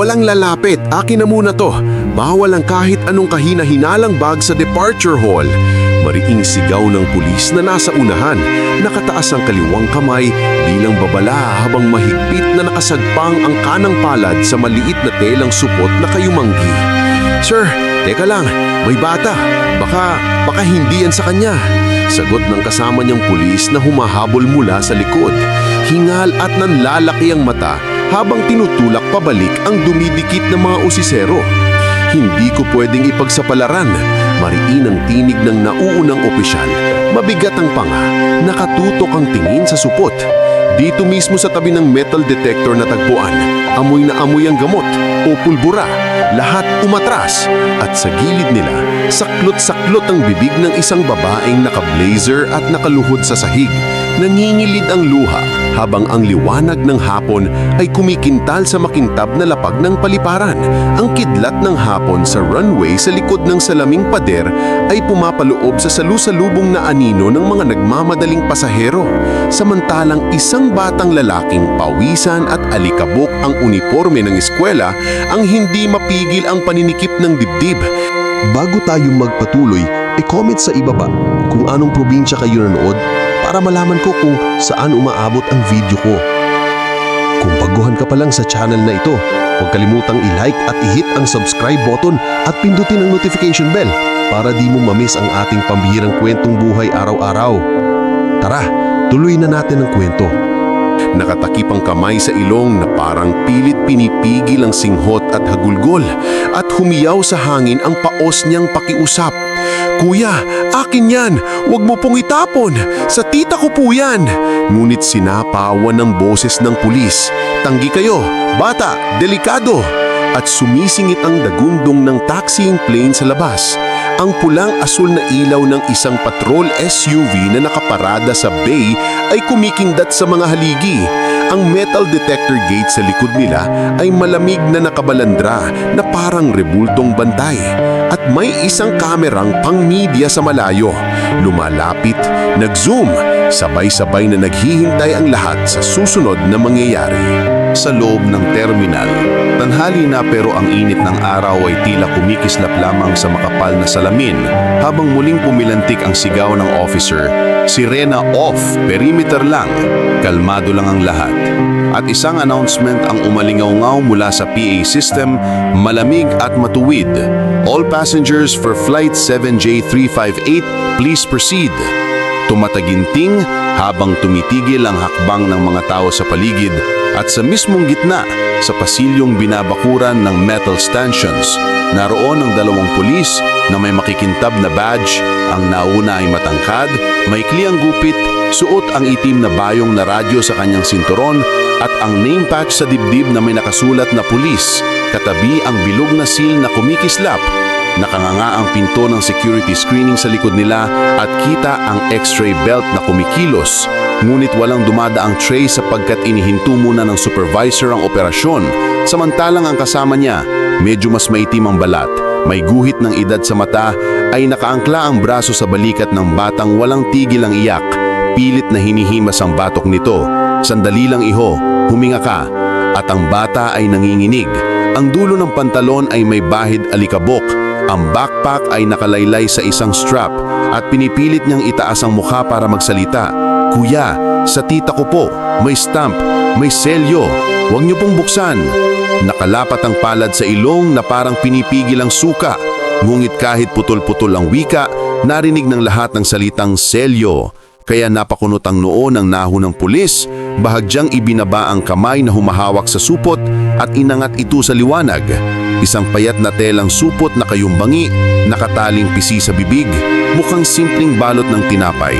Walang lalapit, akin na muna to. Bawal kahit anong kahina-hinalang bag sa departure hall. Mariing sigaw ng pulis na nasa unahan, nakataas ang kaliwang kamay bilang babala habang mahigpit na nakasagpang ang kanang palad sa maliit na telang supot na kayumanggi. Sir, teka lang, may bata. Baka, baka hindi yan sa kanya. Sagot ng kasama niyang pulis na humahabol mula sa likod. Hingal at nanlalaki ang mata habang tinutulak pabalik ang dumidikit na mga usisero. Hindi ko pwedeng ipagsapalaran. Mariin ang tinig ng nauunang opisyal. Mabigat ang panga. Nakatutok ang tingin sa supot. Dito mismo sa tabi ng metal detector na tagpuan, amoy na amoy ang gamot o pulbura. Lahat umatras at sa gilid nila, saklot-saklot ang bibig ng isang babaeng naka-blazer at nakaluhod sa sahig. Nangingilid ang luha habang ang liwanag ng hapon ay kumikintal sa makintab na lapag ng paliparan. Ang kidlat ng hapon sa runway sa likod ng salaming pader ay pumapaloob sa salusalubong na anino ng mga nagmamadaling pasahero. Samantalang isang batang lalaking pawisan at alikabok ang uniforme ng eskwela ang hindi mapigil ang paninikip ng dibdib. Bago tayo magpatuloy, i-comment sa ibaba kung anong probinsya kayo nanood para malaman ko kung saan umaabot ang video ko. Kung baguhan ka pa lang sa channel na ito, huwag kalimutang i-like at i-hit ang subscribe button at pindutin ang notification bell para di mo mamiss ang ating pambihirang kwentong buhay araw-araw. Tara, tuloy na natin ang kwento. Nakatakip ang kamay sa ilong na parang pilit pinipigil ang singhot at hagulgol at humiyaw sa hangin ang paos niyang pakiusap. Kuya, akin yan! Huwag mo pong itapon! Sa tita ko po yan! Ngunit sinapawan ng boses ng pulis. Tanggi kayo! Bata! Delikado! At sumisingit ang dagundong ng taxiing plane sa labas. Ang pulang asul na ilaw ng isang patrol SUV na nakaparada sa bay ay kumikindat sa mga haligi. Ang metal detector gate sa likod nila ay malamig na nakabalandra na parang rebultong bantay. At may isang kamerang pang-media sa malayo. Lumalapit, nag-zoom, sabay-sabay na naghihintay ang lahat sa susunod na mangyayari. Sa loob ng terminal, tanghali na pero ang init ng araw ay tila kumikislap lamang sa makapal na salamin habang muling pumilantik ang sigaw ng officer. Sirena off, perimeter lang, kalmado lang ang lahat. At isang announcement ang umalingaw mula sa PA system, malamig at matuwid. All passengers for flight 7J358, please proceed. Tumataginting habang tumitigil ang hakbang ng mga tao sa paligid at sa mismong gitna sa pasilyong binabakuran ng metal stanchions. Naroon ang dalawang pulis na may makikintab na badge. Ang nauna ay matangkad, maikli ang gupit, suot ang itim na bayong na radyo sa kanyang sinturon at ang name patch sa dibdib na may nakasulat na pulis. Katabi ang bilog na seal na kumikislap Nakanganga ang pinto ng security screening sa likod nila at kita ang x-ray belt na kumikilos. Ngunit walang dumadaang tray sapagkat inihinto muna ng supervisor ang operasyon. Samantalang ang kasama niya, medyo mas maitim ang balat, may guhit ng edad sa mata, ay nakaangkla ang braso sa balikat ng batang walang tigil ang iyak. Pilit na hinihimas ang batok nito. Sandali lang iho, huminga ka. At ang bata ay nanginginig. Ang dulo ng pantalon ay may bahid alikabok ang backpack ay nakalaylay sa isang strap at pinipilit niyang itaas ang mukha para magsalita. Kuya, sa tita ko po, may stamp, may selyo, huwag niyo pong buksan. Nakalapat ang palad sa ilong na parang pinipigil ang suka. Ngunit kahit putol-putol ang wika, narinig ng lahat ng salitang selyo. Kaya napakunot ang noo ng naho ng pulis, bahagyang ibinaba ang kamay na humahawak sa supot at inangat ito sa liwanag. Isang payat na telang supot na kayumbangi, nakataling pisi sa bibig, mukhang simpleng balot ng tinapay.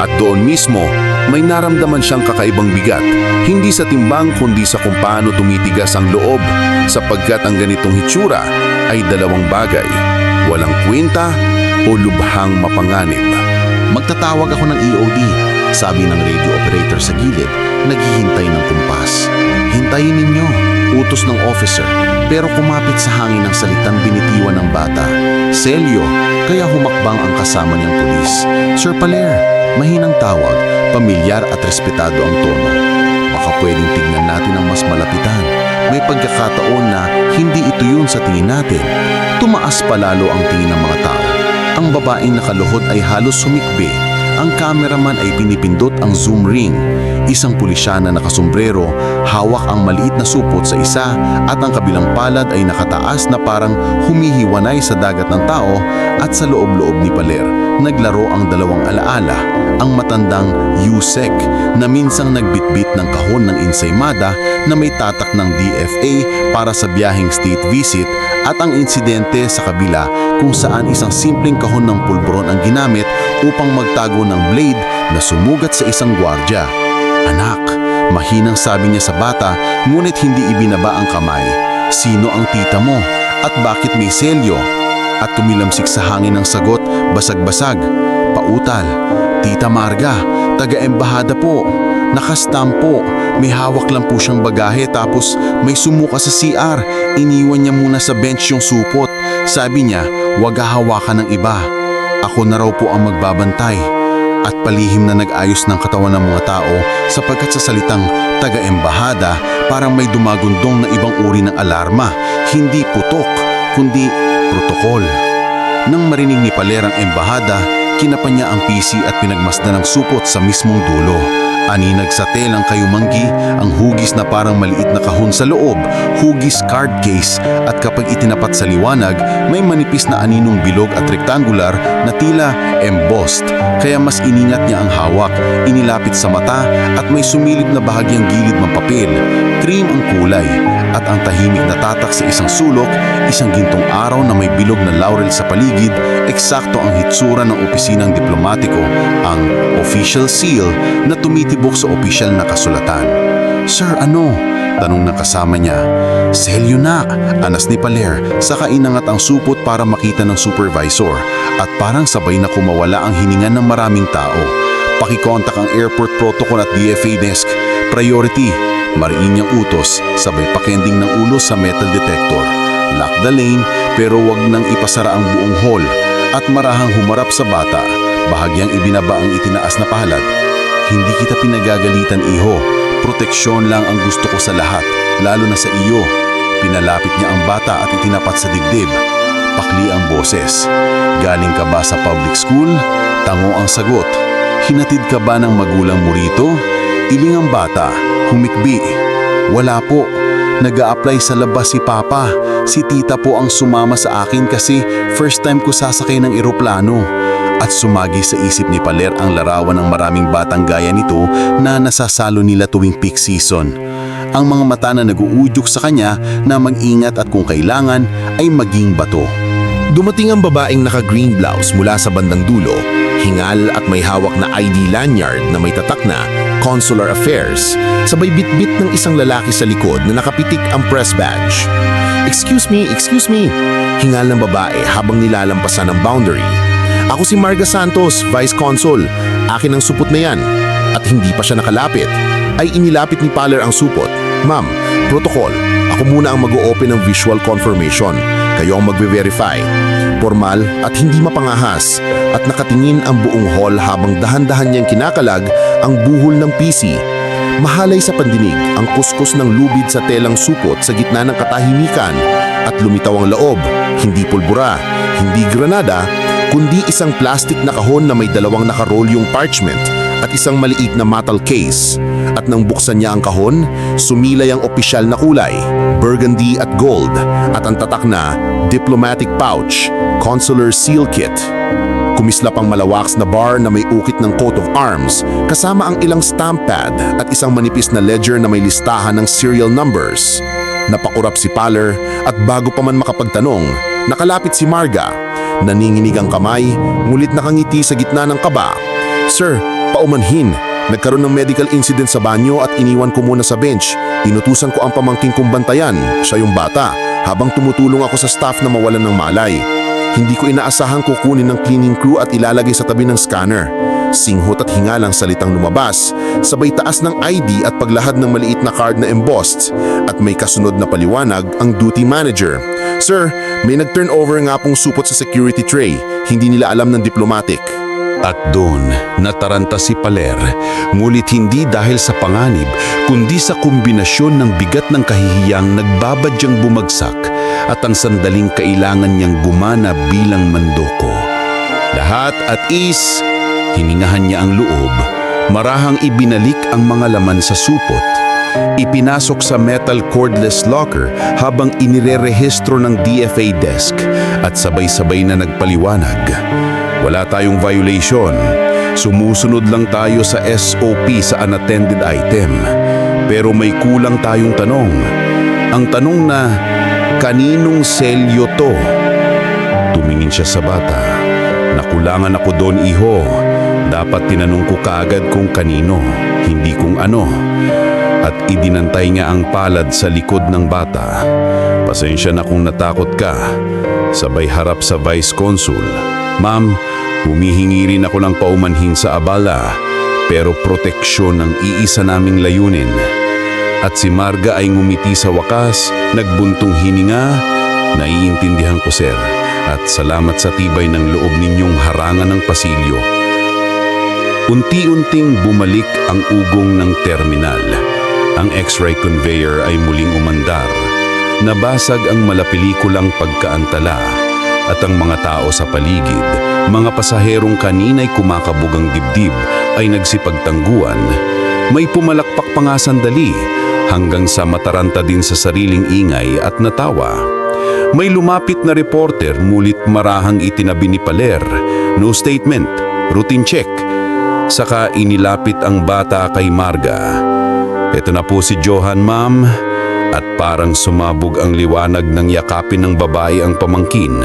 At doon mismo, may naramdaman siyang kakaibang bigat, hindi sa timbang kundi sa kung paano tumitigas ang loob, sapagkat ang ganitong hitsura ay dalawang bagay, walang kwenta o lubhang mapanganib. Magtatawag ako ng EOD, sabi ng radio operator sa gilid, naghihintay ng kumpas. Hintayin ninyo, utos ng officer, pero kumapit sa hangin ang salitang binitiwan ng bata. Selyo, kaya humakbang ang kasama niyang pulis. Sir Paler, mahinang tawag, pamilyar at respetado ang tono. Baka pwedeng tignan natin ang mas malapitan. May pagkakataon na hindi ito yun sa tingin natin. Tumaas palalo ang tingin ng mga tao. Ang babaeng nakaluhod ay halos sumikbi. Ang cameraman ay pinipindot ang zoom ring. Isang pulisya na nakasombrero, hawak ang maliit na supot sa isa at ang kabilang palad ay nakataas na parang humihiwanay sa dagat ng tao at sa loob-loob ni Paler. Naglaro ang dalawang alaala, ang matandang Yusek na minsang nagbitbit ng kahon ng ensaymada na may tatak ng DFA para sa biyaheng state visit at ang insidente sa kabila kung saan isang simpleng kahon ng pulburon ang ginamit upang magtago ng blade na sumugat sa isang gwardya. Anak, mahinang sabi niya sa bata ngunit hindi ibinaba ang kamay. Sino ang tita mo? At bakit may selyo? At tumilamsik sa hangin ng sagot, basag-basag. Pautal, Tita Marga, taga-embahada po. Nakastampo, may hawak lang po siyang bagahe tapos may sumuka sa CR. Iniwan niya muna sa bench yung supot. Sabi niya, wag hahawakan ng iba. Ako na raw po ang magbabantay. At palihim na nag-ayos ng katawan ng mga tao sapagkat sa salitang taga-embahada parang may dumagundong na ibang uri ng alarma. Hindi putok, kundi protokol. Nang marinig ni Paler ang embahada, kinapan niya ang PC at pinagmasdan ng supot sa mismong dulo. Aninag sa telang kayumanggi ang hugis na parang maliit na kahon sa loob, hugis card case at kapag itinapat sa liwanag, may manipis na aninong bilog at rektangular na tila embossed. Kaya mas iningat niya ang hawak, inilapit sa mata at may sumilip na bahagyang gilid ng papel. Cream ang kulay at ang tahimik na tatak sa isang sulok, isang gintong araw na may bilog na laurel sa paligid, eksakto ang hitsura ng opisinang diplomatiko, ang official seal na tumitibok sa opisyal na kasulatan. Sir, ano? Tanong ng kasama niya. Selyo na, anas ni Paler, saka inangat ang supot para makita ng supervisor at parang sabay na kumawala ang hininga ng maraming tao. Pakikontak ang airport protocol at DFA desk. Priority, mariin niyang utos, sabay pakending ng ulo sa metal detector. Lock the lane pero wag nang ipasara ang buong hall at marahang humarap sa bata. Bahagyang ibinaba ang itinaas na palad. Hindi kita pinagagalitan, iho. Proteksyon lang ang gusto ko sa lahat, lalo na sa iyo. Pinalapit niya ang bata at itinapat sa dibdib. Pakli ang boses. Galing ka ba sa public school? Tango ang sagot. Hinatid ka ba ng magulang mo rito? Iling ang bata. Humikbi. Wala po. nag apply sa labas si Papa. Si Tita po ang sumama sa akin kasi first time ko sasakay ng eroplano. At sumagi sa isip ni Paler ang larawan ng maraming batang gaya nito na nasasalo nila tuwing peak season. Ang mga mata na naguudyok sa kanya na mag-ingat at kung kailangan ay maging bato. Dumating ang babaeng naka-green blouse mula sa bandang dulo, hingal at may hawak na ID lanyard na may tatak na Consular Affairs, sabay bitbit ng isang lalaki sa likod na nakapitik ang press badge. Excuse me, excuse me, hingal ng babae habang nilalampasan ang boundary. Ako si Marga Santos, Vice Consul. Akin ang supot na yan. At hindi pa siya nakalapit. Ay inilapit ni Paler ang supot. Ma'am, protocol. Ako muna ang mag-o-open ng visual confirmation. Kayo ang magbe-verify. Formal at hindi mapangahas. At nakatingin ang buong hall habang dahan-dahan niyang kinakalag ang buhol ng PC. Mahalay sa pandinig ang kuskus ng lubid sa telang supot sa gitna ng katahimikan at lumitaw ang loob, hindi pulbura, hindi granada, kundi isang plastic na kahon na may dalawang nakarolyong parchment at isang maliit na metal case. At nang buksan niya ang kahon, sumilay ang opisyal na kulay, burgundy at gold, at ang tatak na diplomatic pouch, consular seal kit. Kumislap ang malawaks na bar na may ukit ng coat of arms, kasama ang ilang stamp pad at isang manipis na ledger na may listahan ng serial numbers. Napakurap si Paler at bago pa man makapagtanong, nakalapit si Marga. Naninginig ang kamay, ngulit nakangiti sa gitna ng kaba. Sir, paumanhin. Nagkaroon ng medical incident sa banyo at iniwan ko muna sa bench. Inutusan ko ang pamangking kong bantayan, siya yung bata, habang tumutulong ako sa staff na mawalan ng malay. Hindi ko inaasahang kukunin ng cleaning crew at ilalagay sa tabi ng scanner. Singhot at hingalang salitang lumabas, sabay taas ng ID at paglahad ng maliit na card na embossed at may kasunod na paliwanag ang duty manager. Sir, may nag-turnover nga pong supot sa security tray. Hindi nila alam ng diplomatic. At doon, nataranta si Paler, ngulit hindi dahil sa panganib, kundi sa kombinasyon ng bigat ng kahihiyang nagbabadyang bumagsak at ang sandaling kailangan niyang gumana bilang mandoko. Lahat at is, hiningahan niya ang loob, marahang ibinalik ang mga laman sa supot. Ipinasok sa metal cordless locker habang inirerehistro ng DFA desk at sabay-sabay na nagpaliwanag. Wala tayong violation. Sumusunod lang tayo sa SOP sa unattended item. Pero may kulang tayong tanong. Ang tanong na, kaninong selyo to? Tumingin siya sa bata. Nakulangan ako doon, iho. Dapat tinanong ko kaagad kung kanino, hindi kung ano. At idinantay niya ang palad sa likod ng bata. Pasensya na kung natakot ka. Sabay harap sa Vice Consul. Ma'am, humihingi rin ako ng paumanhin sa abala, pero proteksyon ang iisa naming layunin. At si Marga ay ngumiti sa wakas, nagbuntong hininga, naiintindihan ko sir. At salamat sa tibay ng loob ninyong harangan ng pasilyo. Unti-unting bumalik ang ugong ng terminal. Ang X-ray conveyor ay muling umandar. Nabasag ang malapelikulang pagkaantala at ang mga tao sa paligid, mga pasaherong kanina'y kumakabugang dibdib ay nagsipagtangguan. May pumalakpak pa nga sandali hanggang sa mataranta din sa sariling ingay at natawa. May lumapit na reporter mulit marahang itinabi ni Paler. No statement, routine check. Saka inilapit ang bata kay Marga. Ito na po si Johan, ma'am. At parang sumabog ang liwanag ng yakapin ng babae ang pamangkin.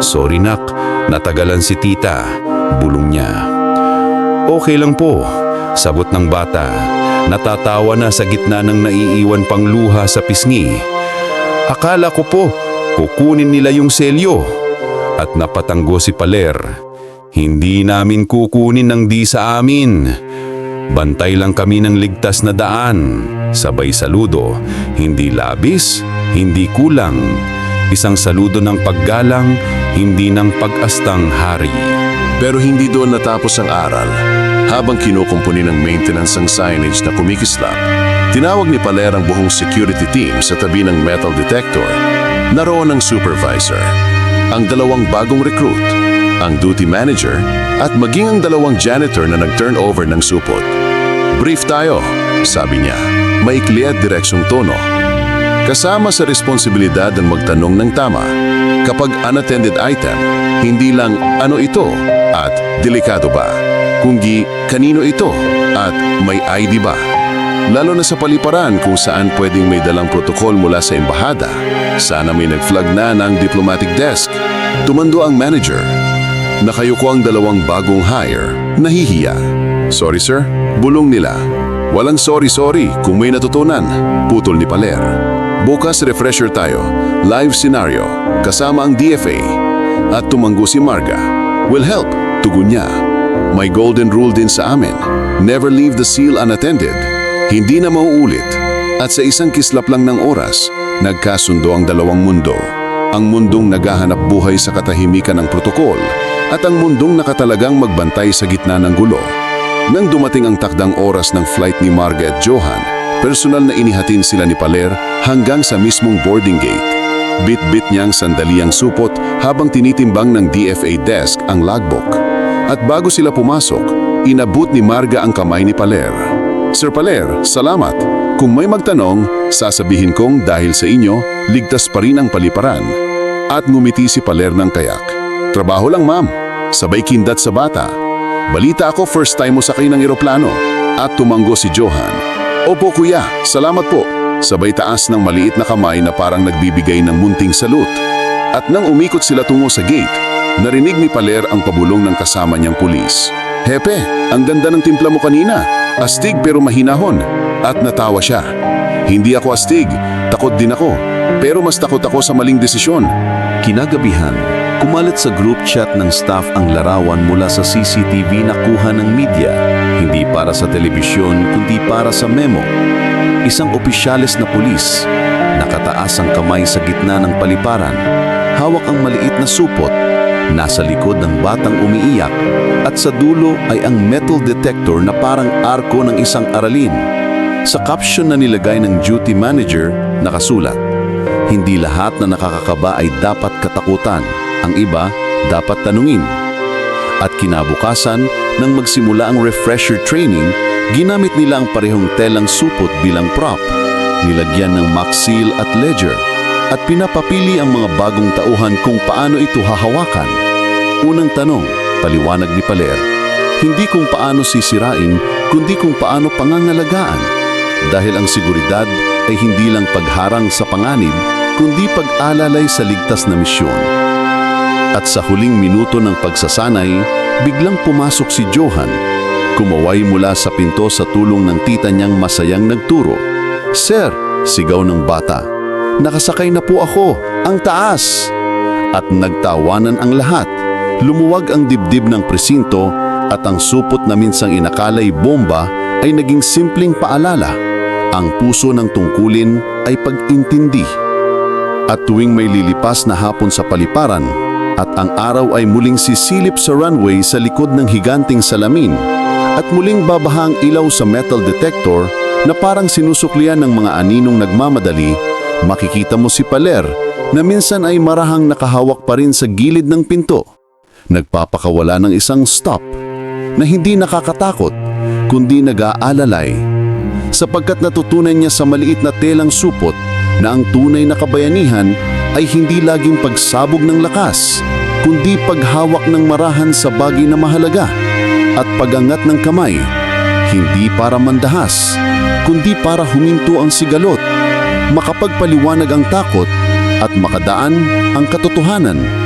Sorry nak, natagalan si tita. Bulong niya. Okay lang po, sagot ng bata. Natatawa na sa gitna ng naiiwan pang luha sa pisngi. Akala ko po, kukunin nila yung selyo. At napatanggo si Paler. Hindi namin kukunin ng di sa amin. Bantay lang kami ng ligtas na daan. Sabay saludo, hindi labis, hindi kulang. Isang saludo ng paggalang, hindi ng pag-astang hari. Pero hindi doon natapos ang aral. Habang kinukumpuni ng maintenance ang signage na kumikislap, tinawag ni Paler ang buong security team sa tabi ng metal detector. Naroon ang supervisor, ang dalawang bagong recruit, ang duty manager, at maging ang dalawang janitor na nag-turnover ng supot. Brief tayo, sabi niya, maikli at direksyong tono. Kasama sa responsibilidad ng magtanong ng tama. Kapag unattended item, hindi lang ano ito at delikado ba, kundi kanino ito at may ID ba. Lalo na sa paliparan kung saan pwedeng may dalang protokol mula sa embahada. Sana may nag-flag na ng diplomatic desk. Tumando ang manager. Nakayuko ang dalawang bagong hire, nahihiya. Sorry sir, bulong nila. Walang sorry-sorry kung may natutunan, putol ni Paler. Bukas refresher tayo, live scenario, kasama ang DFA. At tumanggo si Marga. Will help, tugon niya. May golden rule din sa amin. Never leave the seal unattended. Hindi na mauulit. At sa isang kislap lang ng oras, nagkasundo ang dalawang mundo. Ang mundong naghahanap buhay sa katahimikan ng protokol at ang mundong nakatalagang magbantay sa gitna ng gulo. Nang dumating ang takdang oras ng flight ni Marga at Johan, personal na inihatin sila ni Paler hanggang sa mismong boarding gate. Bit-bit niyang sandaliang supot habang tinitimbang ng DFA desk ang logbook. At bago sila pumasok, inabot ni Marga ang kamay ni Paler. Sir Paler, salamat. Kung may magtanong, sasabihin kong dahil sa inyo, ligtas pa rin ang paliparan. At ngumiti si Paler ng kayak. Trabaho lang ma'am. Sabay kindat sa bata. Balita ako first time mo sakay ng eroplano. At tumanggo si Johan. Opo kuya, salamat po. Sabay taas ng maliit na kamay na parang nagbibigay ng munting salut. At nang umikot sila tungo sa gate, narinig ni Paler ang pabulong ng kasama niyang pulis. Hepe, ang ganda ng timpla mo kanina. Astig pero mahinahon. At natawa siya. Hindi ako astig, takot din ako. Pero mas takot ako sa maling desisyon. Kinagabihan, kumalat sa group chat ng staff ang larawan mula sa CCTV na kuha ng media. Hindi para sa telebisyon, kundi para sa memo. Isang opisyales na pulis, nakataas ang kamay sa gitna ng paliparan, hawak ang maliit na supot, nasa likod ng batang umiiyak At sa dulo ay ang metal detector na parang arko ng isang aralin. Sa caption na nilagay ng duty manager, nakasulat, Hindi lahat na nakakakaba ay dapat katakutan. Ang iba, dapat tanungin. At kinabukasan, nang magsimula ang refresher training, ginamit nila ang parehong telang supot bilang prop. Nilagyan ng seal at ledger. At pinapapili ang mga bagong tauhan kung paano ito hahawakan. Unang tanong, paliwanag ni Paler, hindi kung paano sisirain, kundi kung paano pangangalagaan. Dahil ang seguridad ay hindi lang pagharang sa panganib, kundi pag-alalay sa ligtas na misyon. At sa huling minuto ng pagsasanay, biglang pumasok si Johan. Kumaway mula sa pinto sa tulong ng tita niyang masayang nagturo. Sir, sigaw ng bata. Nakasakay na po ako, ang taas! At nagtawanan ang lahat. Lumuwag ang dibdib ng presinto at ang supot na minsang inakalay bomba ay naging simpleng paalala. Ang puso ng tungkulin ay pag-intindi. At tuwing may lilipas na hapon sa paliparan, at ang araw ay muling sisilip sa runway sa likod ng higanting salamin, at muling babahang ilaw sa metal detector na parang sinusuklian ng mga aninong nagmamadali, makikita mo si Paler na minsan ay marahang nakahawak pa rin sa gilid ng pinto. Nagpapakawala ng isang stop na hindi nakakatakot kundi nag-aalalay sapagkat natutunan niya sa maliit na telang supot na ang tunay na kabayanihan ay hindi laging pagsabog ng lakas, kundi paghawak ng marahan sa bagay na mahalaga at pagangat ng kamay, hindi para mandahas, kundi para huminto ang sigalot, makapagpaliwanag ang takot at makadaan ang katotohanan.